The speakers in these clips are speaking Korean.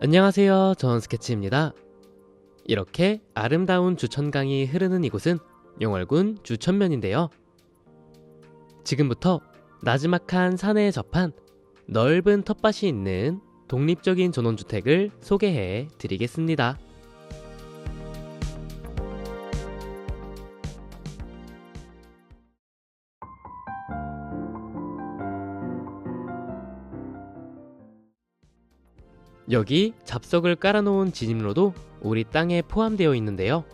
안녕하세요. 전 스케치입니다. 이렇게 아름다운 주천강이 흐르는 이곳은 용월군 주천면인데요. 지금부터 나지막한 산에 접한 넓은 텃밭이 있는 독립적인 전원주택을 소개해 드리겠습니다. 여기 잡석을 깔아놓은 진입로도 우리 땅에 포함되어 있는데요.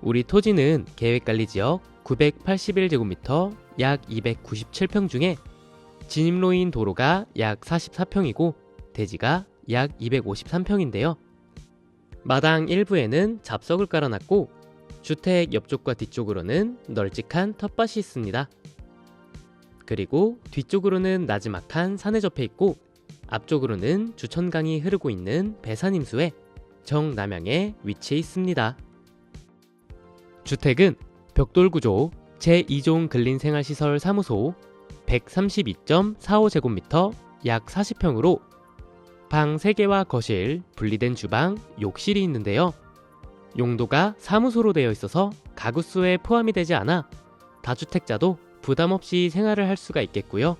우리 토지는 계획관리지역 981제곱미터 약 297평 중에 진입로인 도로가 약 44평이고 대지가 약 253평인데요. 마당 일부에는 잡석을 깔아놨고 주택 옆쪽과 뒤쪽으로는 널찍한 텃밭이 있습니다. 그리고 뒤쪽으로는 나지막한 산에 접해 있고 앞쪽으로는 주천강이 흐르고 있는 배산임수에 정남향에 위치해 있습니다. 주택은 벽돌구조 제2종 근린생활시설 사무소 132.45제곱미터 약 40평으로 방 3개와 거실, 분리된 주방, 욕실이 있는데요. 용도가 사무소로 되어 있어서 가구수에 포함이 되지 않아 다주택자도 부담 없이 생활을 할 수가 있겠고요.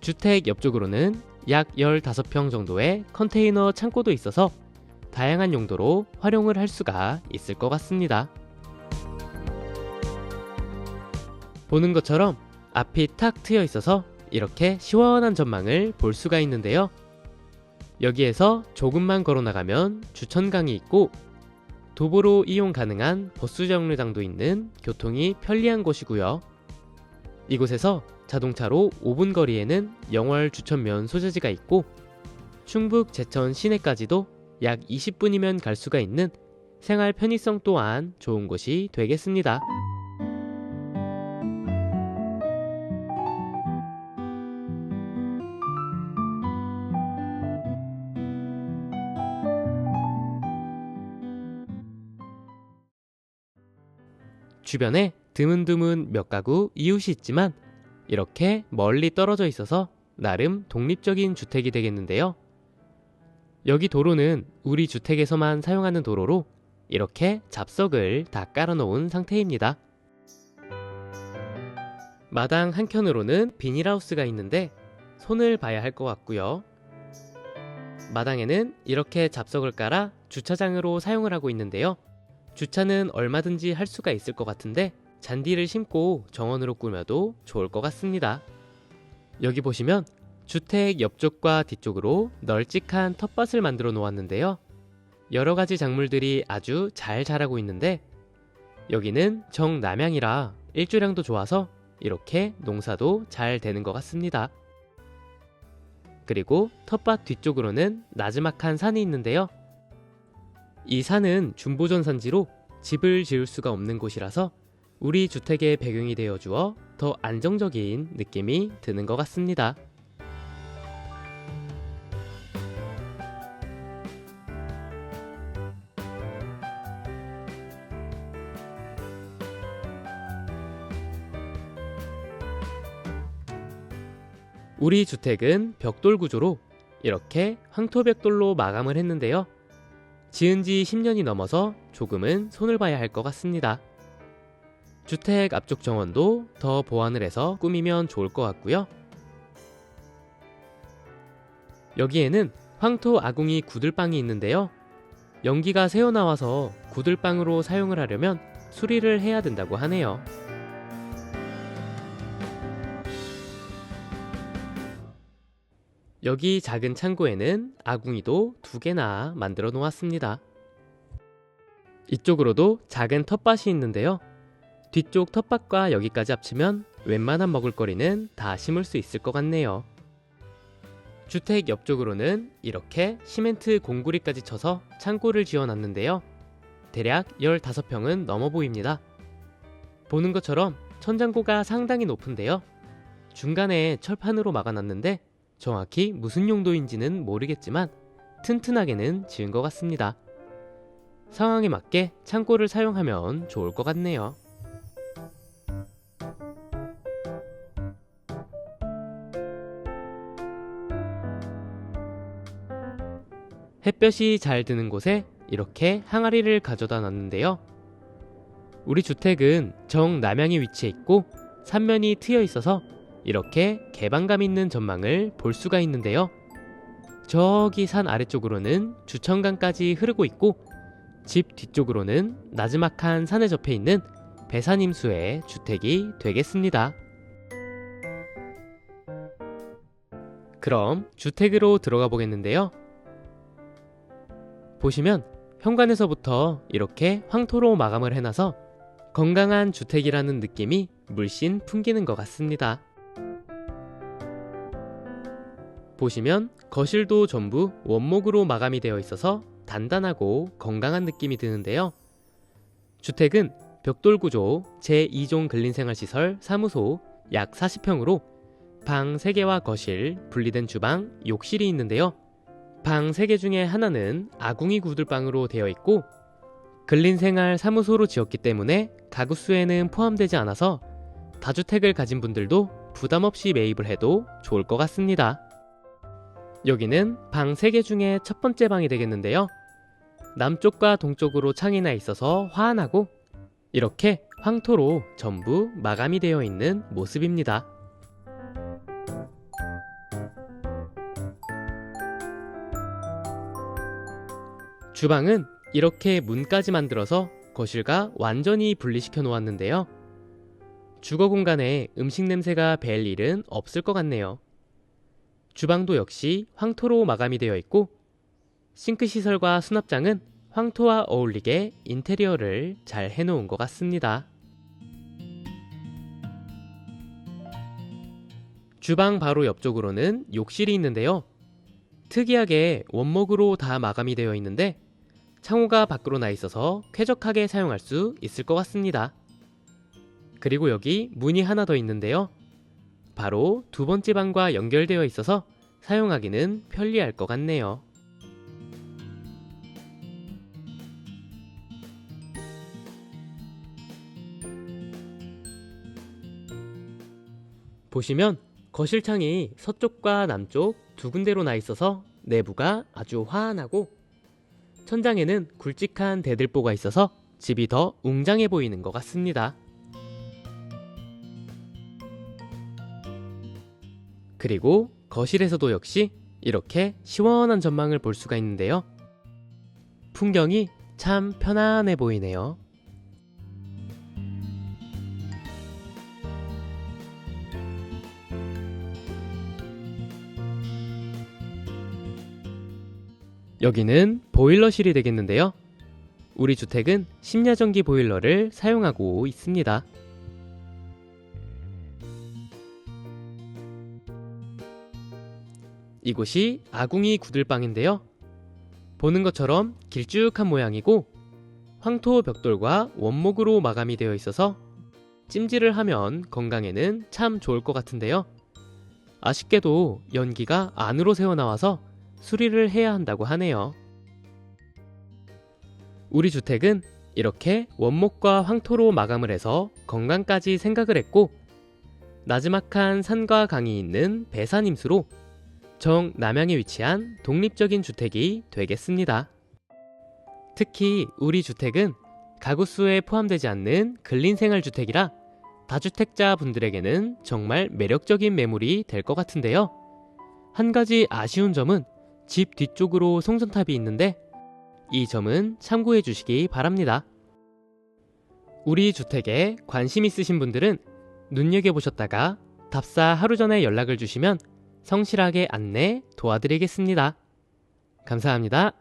주택 옆쪽으로는 약 15평 정도의 컨테이너 창고도 있어서 다양한 용도로 활용을 할 수가 있을 것 같습니다. 보는 것처럼 앞이 탁 트여 있어서 이렇게 시원한 전망을 볼 수가 있는데요. 여기에서 조금만 걸어 나가면 주천강이 있고 도보로 이용 가능한 버스 정류장도 있는 교통이 편리한 곳이고요. 이곳에서 자동차로 5분 거리에는 영월 주천면 소재지가 있고 충북 제천 시내까지도 약 20분이면 갈 수가 있는 생활 편의성 또한 좋은 곳이 되겠습니다. 주변에 드문드문 몇 가구 이웃이 있지만 이렇게 멀리 떨어져 있어서 나름 독립적인 주택이 되겠는데요. 여기 도로는 우리 주택에서만 사용하는 도로로 이렇게 잡석을 다 깔아놓은 상태입니다. 마당 한켠으로는 비닐하우스가 있는데 손을 봐야 할 것 같고요. 마당에는 이렇게 잡석을 깔아 주차장으로 사용을 하고 있는데요. 주차는 얼마든지 할 수가 있을 것 같은데 잔디를 심고 정원으로 꾸며도 좋을 것 같습니다. 여기 보시면 주택 옆쪽과 뒤쪽으로 널찍한 텃밭을 만들어 놓았는데요. 여러 가지 작물들이 아주 잘 자라고 있는데 여기는 정남향이라 일조량도 좋아서 이렇게 농사도 잘 되는 것 같습니다. 그리고 텃밭 뒤쪽으로는 나지막한 산이 있는데요. 이 산은 중보전 산지로 집을 지을 수가 없는 곳이라서 우리 주택의 배경이 되어 주어 더 안정적인 느낌이 드는 것 같습니다. 우리 주택은 벽돌 구조로 이렇게 황토벽돌로 마감을 했는데요. 지은 지 10년이 넘어서 조금은 손을 봐야 할 것 같습니다. 주택 앞쪽 정원도 더 보완을 해서 꾸미면 좋을 것 같고요. 여기에는 황토 아궁이 구들방이 있는데요. 연기가 새어나와서 구들방으로 사용을 하려면 수리를 해야 된다고 하네요. 여기 작은 창고에는 아궁이도 두 개나 만들어 놓았습니다. 이쪽으로도 작은 텃밭이 있는데요. 뒤쪽 텃밭과 여기까지 합치면 웬만한 먹을거리는 다 심을 수 있을 것 같네요. 주택 옆쪽으로는 이렇게 시멘트 공구리까지 쳐서 창고를 지어놨는데요. 대략 15평은 넘어 보입니다. 보는 것처럼 천장고가 상당히 높은데요. 중간에 철판으로 막아놨는데 정확히 무슨 용도인지는 모르겠지만 튼튼하게는 지은 것 같습니다. 상황에 맞게 창고를 사용하면 좋을 것 같네요. 햇볕이 잘 드는 곳에 이렇게 항아리를 가져다 놨는데요. 우리 주택은 정남향에 위치해 있고 삼면이 트여 있어서 이렇게 개방감 있는 전망을 볼 수가 있는데요. 저기 산 아래쪽으로는 주천강까지 흐르고 있고 집 뒤쪽으로는 나지막한 산에 접해 있는 배산임수의 주택이 되겠습니다. 그럼 주택으로 들어가 보겠는데요. 보시면 현관에서부터 이렇게 황토로 마감을 해놔서 건강한 주택이라는 느낌이 물씬 풍기는 것 같습니다. 보시면 거실도 전부 원목으로 마감이 되어 있어서 단단하고 건강한 느낌이 드는데요. 주택은 벽돌 구조 제2종 근린생활시설 사무소 약 40평으로 방 3개와 거실, 분리된 주방, 욕실이 있는데요. 방 3개 중에 하나는 아궁이 구들방으로 되어 있고 근린생활 사무소로 지었기 때문에 가구 수에는 포함되지 않아서 다주택을 가진 분들도 부담 없이 매입을 해도 좋을 것 같습니다. 여기는 방 3개 중에 첫 번째 방이 되겠는데요. 남쪽과 동쪽으로 창이 나 있어서 환하고 이렇게 황토로 전부 마감이 되어 있는 모습입니다. 주방은 이렇게 문까지 만들어서 거실과 완전히 분리시켜 놓았는데요. 주거 공간에 음식 냄새가 벨 일은 없을 것 같네요. 주방도 역시 황토로 마감이 되어 있고 싱크 시설과 수납장은 황토와 어울리게 인테리어를 잘 해놓은 것 같습니다. 주방 바로 옆쪽으로는 욕실이 있는데요. 특이하게 원목으로 다 마감이 되어 있는데 창호가 밖으로 나 있어서 쾌적하게 사용할 수 있을 것 같습니다. 그리고 여기 문이 하나 더 있는데요. 바로 두 번째 방과 연결되어 있어서 사용하기는 편리할 것 같네요. 보시면 거실 창이 서쪽과 남쪽 두 군데로 나 있어서 내부가 아주 환하고 천장에는 굵직한 대들보가 있어서 집이 더 웅장해 보이는 것 같습니다. 그리고 거실에서도 역시 이렇게 시원한 전망을 볼 수가 있는데요. 풍경이 참 편안해 보이네요. 여기는 보일러실이 되겠는데요. 우리 주택은 심야전기 보일러를 사용하고 있습니다. 이곳이 아궁이 구들방인데요. 보는 것처럼 길쭉한 모양이고 황토 벽돌과 원목으로 마감이 되어 있어서 찜질을 하면 건강에는 참 좋을 것 같은데요. 아쉽게도 연기가 안으로 새어나와서 수리를 해야 한다고 하네요. 우리 주택은 이렇게 원목과 황토로 마감을 해서 건강까지 생각을 했고 나지막한 산과 강이 있는 배산임수로 정 남향에 위치한 독립적인 주택이 되겠습니다. 특히 우리 주택은 가구수에 포함되지 않는 근린생활주택이라 다주택자 분들에게는 정말 매력적인 매물이 될 것 같은데요. 한 가지 아쉬운 점은 집 뒤쪽으로 송전탑이 있는데 이 점은 참고해 주시기 바랍니다. 우리 주택에 관심 있으신 분들은 눈여겨보셨다가 답사 하루 전에 연락을 주시면 성실하게 안내 도와드리겠습니다. 감사합니다.